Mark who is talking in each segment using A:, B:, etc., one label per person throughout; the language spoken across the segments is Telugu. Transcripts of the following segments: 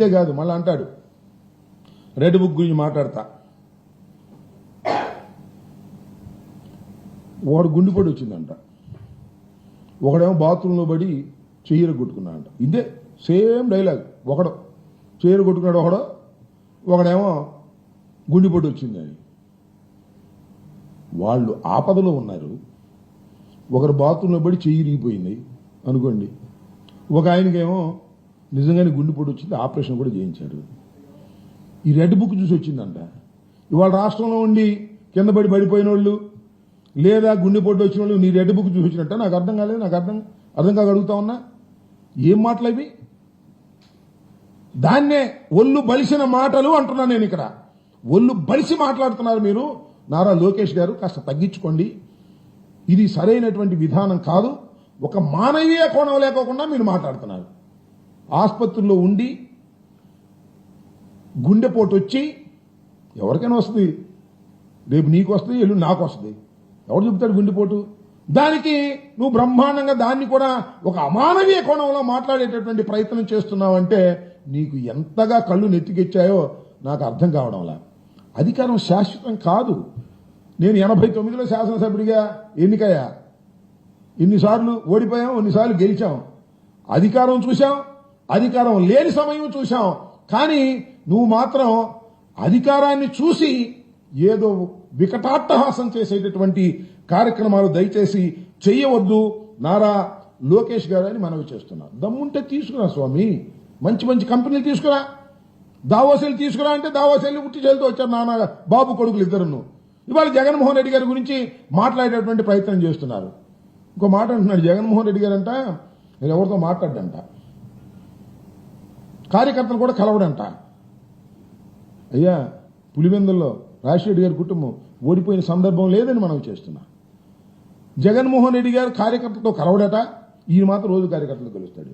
A: అంతేకాదు మళ్ళీ అంటాడు. రెడ్ బుక్ గురించి మాట్లాడతా. వాడు గుండెపడి వచ్చిందంట. ఒకడేమో బాత్రూంలో పడి చెయ్యర కొట్టుకున్నాడంట. ఇదే సేమ్ డైలాగ్ ఒకడు చెయ్యర కొట్టుకున్నాడు ఒకడు ఒకడేమో గుండెపడి వచ్చిందని వాళ్ళు ఆపదలో ఉన్నారు. ఒకరు బాత్రూంలో పడి చెయ్యి ఇరిగిపోయింది అనుకోండి. ఒక ఆయనకేమో నిజంగానే గుండెపోటు వచ్చింది ఆపరేషన్ కూడా చేయించారు ఈ రెడ్ బుక్ చూసి వచ్చిందంట. ఇవాళ రాష్ట్రంలో ఉండి కింద పడి పడిపోయిన వాళ్ళు లేదా గుండెపోటు వచ్చిన వాళ్ళు నీ రెడ్ బుక్ చూసి వచ్చినట్ట? నాకు అర్థం కాలేదు నాకు అర్థం అర్థం కాక అడుగుతా ఉన్నా. ఏం మాటలు అవి? దాన్నే ఒళ్ళు బలిసిన మాటలు అంటున్నా నేను ఇక్కడ. ఒళ్ళు బలిసి మాట్లాడుతున్నారు మీరు. నారా లోకేష్ గారు కాస్త తగ్గించుకోండి. ఇది సరైనటువంటి విధానం కాదు. ఒక మానవీయ కోణం లేకోకుండా మీరు మాట్లాడుతున్నారు. ఆసుపత్రిలో ఉండి గుండెపోటు వచ్చి ఎవరికైనా వస్తుంది. రేపు నీకు వస్తుంది ఎల్లు నాకు వస్తుంది. ఎవరు చెప్తాడు గుండెపోటు దానికి నువ్వు బ్రహ్మాండంగా దాన్ని కూడా ఒక అమానవీయ కోణంలో మాట్లాడేటటువంటి ప్రయత్నం చేస్తున్నావంటే నీకు ఎంతగా కళ్ళు నెత్తికెచ్చాయో నాకు అర్థం కావడంలా. అధికారం శాశ్వతం కాదు. నేను ఎనభై తొమ్మిదిలో శాసనసభ్యుడిగా ఎన్నికయ్యా. ఇన్నిసార్లు ఓడిపోయాం ఎన్నిసార్లు గెలిచాం. అధికారం చూశాం అధికారం లేని సమయం చూశాం. కానీ నువ్వు మాత్రం అధికారాన్ని చూసి ఏదో వికటాట్టహాసం చేసేటటువంటి కార్యక్రమాలు దయచేసి చెయ్యవద్దు. నారా లోకేష్ గారు అని మనవి చేస్తున్నా దమ్ముంటే తీసుకురా స్వామి. మంచి మంచి కంపెనీలు తీసుకురా. దావోసెలు తీసుకురా అంటే దావోసెల్ని ఉట్టి చేలుతూ వచ్చారు నాన్న బాబు కొడుకులు ఇద్దరును. ఇవాళ జగన్మోహన్ రెడ్డి గారి గురించి మాట్లాడేటువంటి ప్రయత్నం చేస్తున్నారు. ఇంకో మాట అంటున్నాడు జగన్మోహన్ రెడ్డి గారు అంట నేను ఎవరితో మాట్లాడంట కార్యకర్తలు కూడా కలవడంట. అయ్యా పులివెందుల్లో రాజశేఖర్ గారి కుటుంబం ఓడిపోయిన సందర్భం లేదని మనం చేస్తున్నా. జగన్మోహన్ రెడ్డి గారు కార్యకర్తలతో కలవడట ఈయన మాత్రం రోజు కార్యకర్తలు కలుస్తాడు.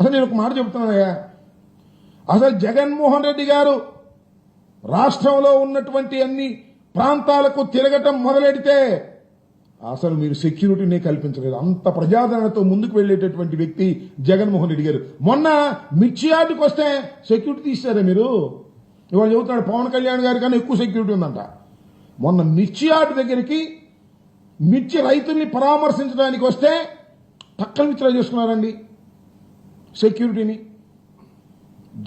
A: అసలు నేను ఒక మాట చెప్తున్నానయ్యా అసలు జగన్మోహన్ రెడ్డి గారు రాష్ట్రంలో ఉన్నటువంటి అన్ని ప్రాంతాలకు తిరగటం మొదలెడితే అసలు మీరు సెక్యూరిటీనే కల్పించలేదు. అంత ప్రజాదరణతో ముందుకు వెళ్ళేటటువంటి వ్యక్తి జగన్మోహన్ రెడ్డి గారు. మొన్న మిర్చి యార్డుకి వస్తే సెక్యూరిటీ తీస్తారా మీరు? ఇవాళ చెబుతున్నాడు పవన్ కళ్యాణ్ గారి కన్నా ఎక్కువ సెక్యూరిటీ ఉందంట. మొన్న మిర్చి యార్డు దగ్గరికి మిర్చి రైతుల్ని పరామర్శించడానికి వస్తే పక్కన విత్డ్రా చేసుకున్నారండి సెక్యూరిటీని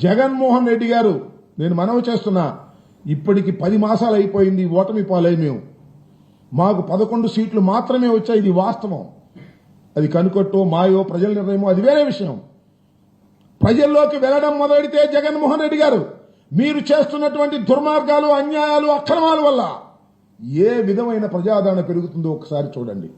A: జగన్మోహన్ రెడ్డి గారు నేను మనవి చేస్తున్నా ఇప్పటికి పది మాసాలు అయిపోయింది ఓటమి పాలై మేము. మాకు పదకొండు సీట్లు మాత్రమే వచ్చాయి. ఇది వాస్తవం. అది కనుకొట్టో మాయో ప్రజల నిర్ణయమో అది వేరే విషయం. ప్రజల్లోకి వెళ్ళడం మొదలెడితే జగన్మోహన్ రెడ్డి గారు మీరు చేస్తున్నటువంటి దుర్మార్గాలు అన్యాయాలు అక్రమాల వల్ల ఏ విధమైన ప్రజాదరణ పెరుగుతుందో ఒకసారి చూడండి.